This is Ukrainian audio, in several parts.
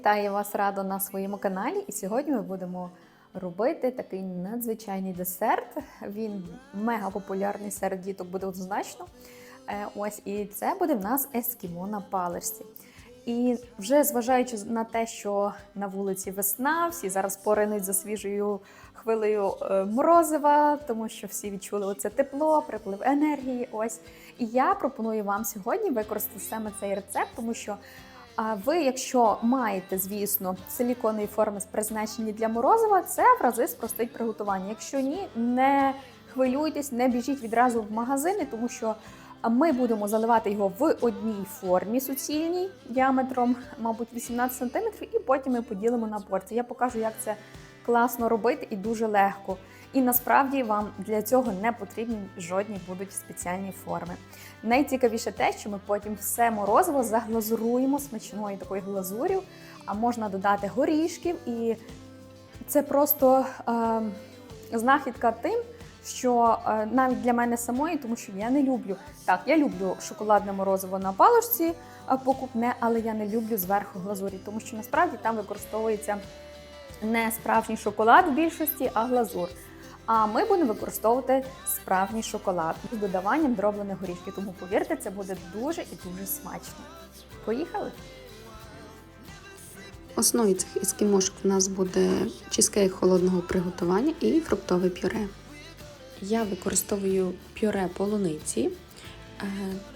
Вітаю вас радо на своєму каналі. І сьогодні ми будемо робити такий надзвичайний десерт. Він мега популярний серед діток, буде однозначно. Е, Ось і це буде в нас ескімо на паличці. І вже зважаючи на те, що на вулиці весна, всі зараз поринуть за свіжою хвилею е, морозива, тому що всі відчули оце тепло, приплив енергії. Ось і я пропоную вам сьогодні використати саме цей рецепт, тому що а ви, якщо маєте, звісно, силіконові форми призначені для морозива, це в рази спростить приготування. Якщо ні, не хвилюйтесь, не біжіть відразу в магазини, тому що ми будемо заливати його в одній формі суцільній діаметром, мабуть, 18 см, і потім ми поділимо на порції. Я покажу, як це класно робити і дуже легко. І насправді вам для цього не потрібні жодні будуть спеціальні форми. Найцікавіше те, що ми потім все морозиво заглазуруємо смачною такою глазур'ю, а можна додати горішків, і це просто е, знахідка тим, що е, навіть для мене самої, тому що я не люблю так, я люблю шоколадне морозиво на паличці е, покупне, але я не люблю зверху глазурі, тому що насправді там використовується не справжній шоколад в більшості, а глазур. А ми будемо використовувати справжній шоколад з додаванням дроблених горішків. Тому повірте, це буде дуже і дуже смачно. Поїхали! Основі цих ескімошок у нас буде чизкейк холодного приготування і фруктове пюре. Я використовую пюре полуниці. Е,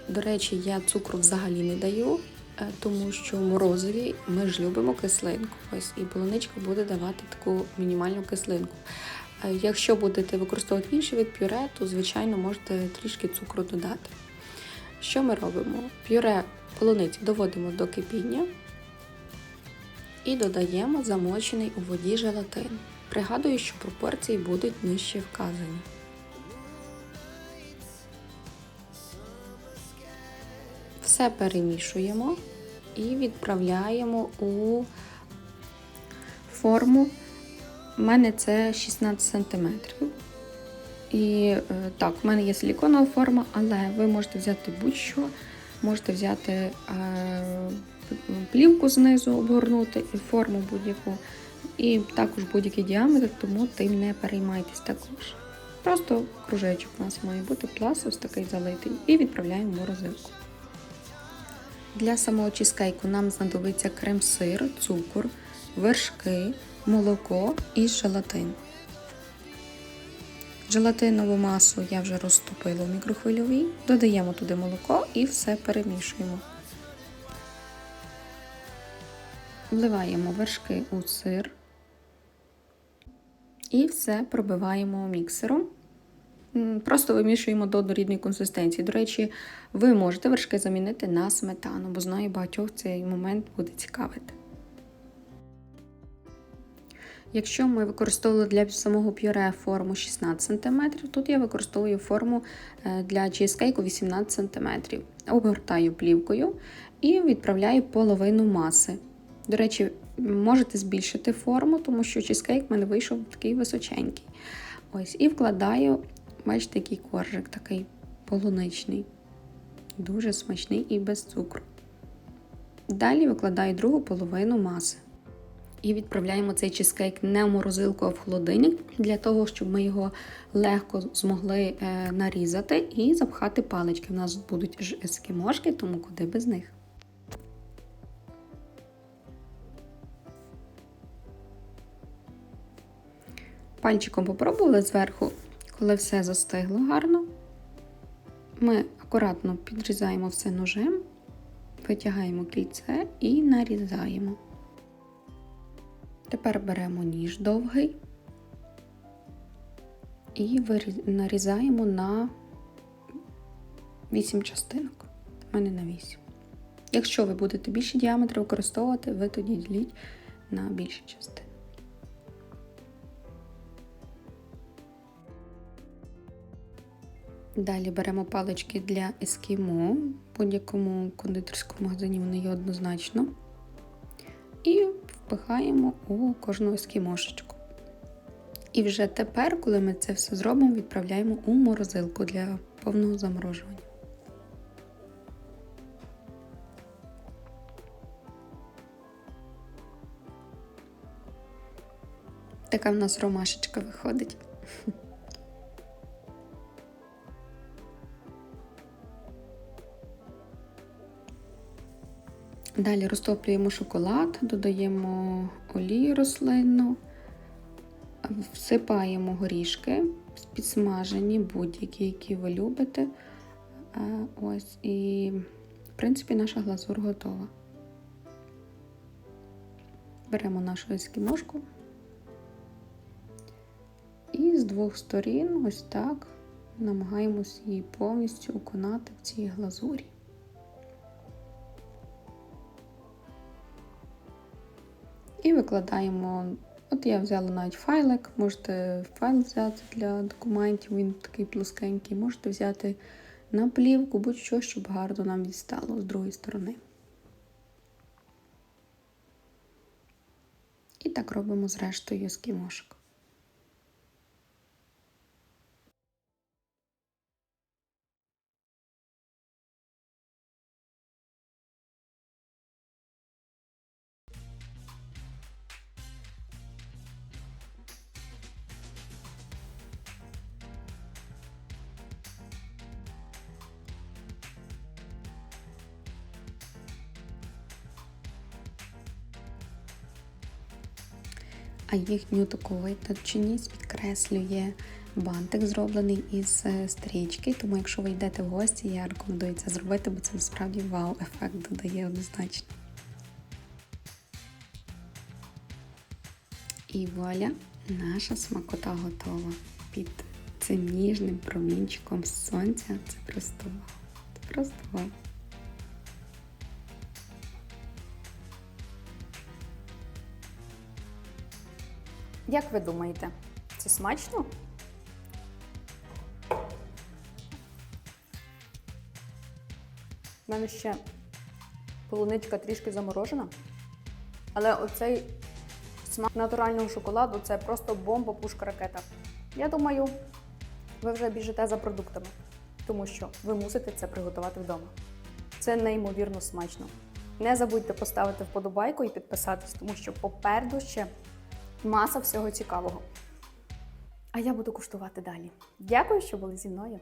До речі, я цукру взагалі не даю, тому що в морозиві ми ж любимо кислинку. Ось і полуничка буде давати таку мінімальну кислинку. Е, Якщо будете використовувати інший вид пюре, то звичайно можете трішки цукру додати. Що ми робимо? Пюре полуниці доводимо до кипіння і додаємо замочений у воді желатин. Пригадую, що пропорції будуть нижче вказані. Все перемішуємо і відправляємо у форму. У мене це 16 см. І е, так, в мене є силіконова форма, але ви можете взяти будь-що, можете взяти е, плівку знизу, обгорнути і форму будь-яку. І також будь-який діаметр, тому тим не переймайтесь також. Просто кружечок у нас має бути пласт такий залитий і відправляємо в морозилку. Для самого чизкейку нам знадобиться крем-сир, цукор, вершки, молоко і желатин. Желатинову масу я вже розтопила в мікрохвильовій. Додаємо туди молоко і все перемішуємо. Вливаємо вершки у сир і все пробиваємо міксером. Просто вимішуємо до однорідної консистенції. До речі, ви можете вершки замінити на сметану, бо знаю, багатьох цей момент буде цікавити. Якщо ми використовували для самого пюре форму 16 см, тут я використовую форму е, для чизкейку 18 см. Обгортаю плівкою і відправляю половину маси. До речі, можете збільшити форму, тому що чизкейк в мене вийшов такий височенький. Ось, І вкладаю, бачите, який коржик такий полуничний. Дуже смачний і без цукру. Далі викладаю другу половину маси. І відправляємо цей чизкейк не в морозилку, а в холодильник, для того, щоб ми його легко змогли е, нарізати і запхати палички. У нас будуть ж ескімошки, тому куди без них. Пальчиком попробували зверху, коли все застигло гарно. Ми акуратно підрізаємо все ножем, витягаємо кільце і нарізаємо. Тепер беремо ніж довгий і нарізаємо на 8 частинок. У мене на 8. Якщо ви будете більші діаметри використовувати, ви тоді діліть на більші частини. Далі беремо палички для ескімо. В будь-якому кондитерському магазині вони є однозначно. І впихаємо у кожну ескімошечку. І вже тепер, коли ми це все зробимо, відправляємо у морозилку для повного заморожування. Така в нас ромашечка виходить. Далі розтоплюємо шоколад, додаємо олію рослинну, всипаємо горішки, підсмажені, будь-які, які ви любите. Ось, і, в принципі, наша глазур готова. Беремо нашу ескімошку і з двох сторін, ось так, намагаємось її повністю окунати в цій глазурі. І викладаємо. От я взяла навіть файлик, можете файл взяти для документів, він такий плоскенький, можете взяти на плівку, будь-що, щоб гарно нам дістало з другої сторони. І так робимо з рештою ескімошок. А їхню таку витонченість підкреслює бантик, зроблений із е, стрічки. Тому, якщо ви йдете в гості, я рекомендую це зробити, бо це насправді вау-ефект додає однозначно. І вуаля, наша смакота готова під цим ніжним промінчиком сонця. Це просто вау. Це просто вау. Як ви думаєте, це смачно? У мене ще полуничка трішки заморожена. Але оцей смак натурального шоколаду це просто бомба, пушка ракета. Я думаю, ви вже біжите за продуктами, тому що ви мусите це приготувати вдома. Це неймовірно смачно. Не забудьте поставити вподобайку і підписатись, тому що попереду ще маса всього цікавого. А я буду куштувати далі. Дякую, що були зі мною.